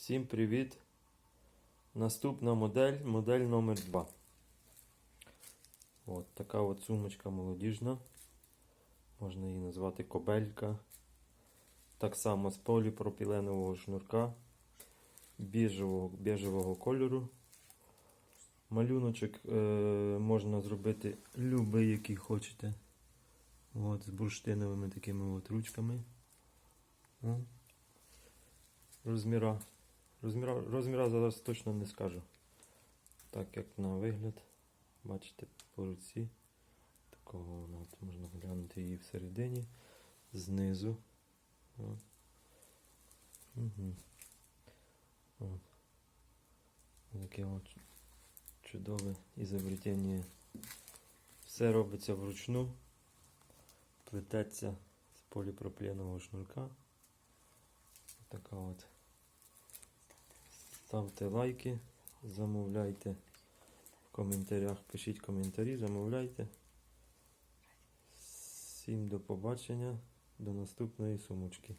Всім привіт! Наступна модель, модель номер 2 От така от сумочка молодіжна. Можна її назвати кобелька. Так само з поліпропіленового шнурка біжевого, біжевого кольору. Малюночок е, можна зробити любий, який хочете. От, з бурштиновими такими от ручками. Розміра. Розміра, розміра зараз точно не скажу. Так як на вигляд. Бачите по руці. Такого от можна глянути її всередині, знизу. О. Угу. О. Таке от чудове ізобретення. Все робиться вручну. Плететься з поліпропіленового шнурка. Така от. Ставте лайки, замовляйте в коментарях, пишіть коментарі, замовляйте. Всім до побачення, до наступної сумочки.